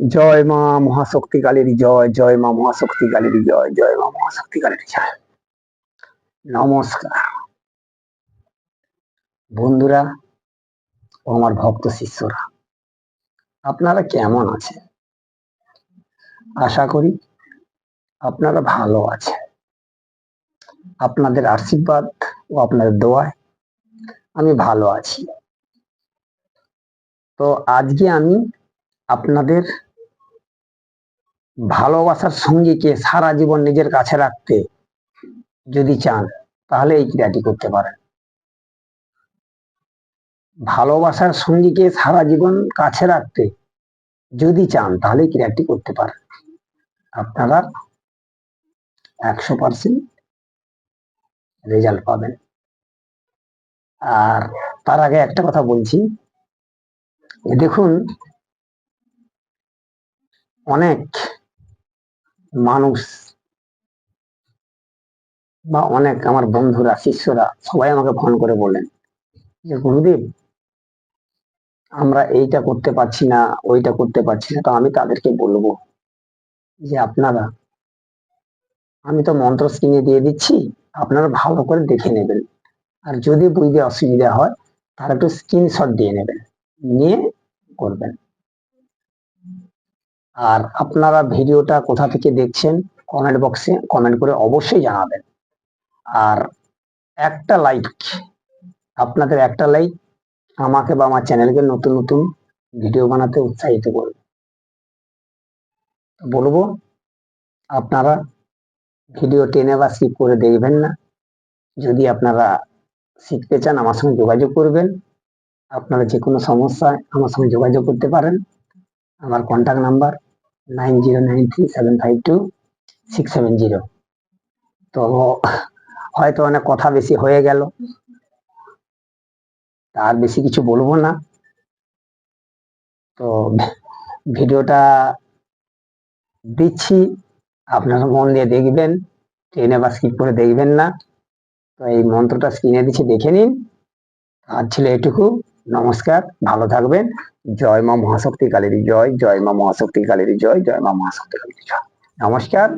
জয় মা মহাশক্তি কালীর জয় জয় মা মহাশক্তি কালীর জয় জয় মা মহাশক্তি কালীর জয়। নমস্কার। বন্ধুরা ও আমার ভক্ত শিষ্যরা, আপনারা কেমন আছেন? আশা করি আপনারা ভালো আছেন। আপনাদের আশীর্বাদ ও আপনাদের দোয়ায় আমি ভালো আছি। তো আজকে আমি আপনাদের ভালোবাসার সঙ্গীকে সারা জীবন নিজের কাছে রাখতে যদি চান, তাহলে এই ক্রিয়াটি করতে পারেন। ভালোবাসার সঙ্গীকে সারা জীবন কাছে রাখতে যদি চান, তাহলে ক্রিয়াটি করতে পারেন। আপনারা একশো পার্সেন্ট রেজাল্ট পাবেন। আর তার আগে একটা কথা বলছি দেখুন, অনেক মানুষ বা অনেক আমার বন্ধুরা, শিষ্যরা সবাই আমাকে ফোন করে বলেন যে, গুরুদেব, আমরা এইটা করতে পারছি না, ওইটা করতে পারছি না, তো আমি তাদেরকে বলব যে, আপনারা, আমি তো মন্ত্র স্ক্রিনে দিয়ে দিচ্ছি, আপনারা ভালো করে দেখে নেবেন। আর যদি বুঝতে অসুবিধা হয়, তারা একটু স্ক্রিনশট দিয়ে নেবেন, নিয়ে করবেন। আর আপনারা ভিডিওটা কোথা থেকে দেখছেন কমেন্ট বক্সে কমেন্ট করে অবশ্যই জানাবেন। আর একটা লাইক আপনাদের একটা লাইক আমাকে বা আমার চ্যানেলকে নতুন নতুন ভিডিও বানাতে উৎসাহিত করবে। বলব, আপনারা ভিডিও টেনে বা স্কিপ করে দেখবেন না। যদি আপনারা শিখতে চান, আমার সঙ্গে যোগাযোগ করবেন। আপনারা যে কোনো সমস্যায় আমার সঙ্গে যোগাযোগ করতে পারেন। আমার contact number nine zero nine three seven five two six seven zero. তো হয়তো অনেক কথা বেশি হয়ে গেল। আর বেশি কিছু বলব না। তো ভিডিওটা দিচ্ছি। আপনারা মন দিয়ে দেখবেন। ট্রেনে বা স্কিপ করে দেখবেন না। তো এই মন্ত্রটা স্ক্রিনে দিচ্ছি, দেখে নিন। আর ছিল এটুকু। নমস্কার, ভালো থাকবেন। জয় মা মহাশক্তি কালীর জয় জয় মা মহাশক্তি কালীর জয় জয় মা মহাশক্তি কালীর জয়। নমস্কার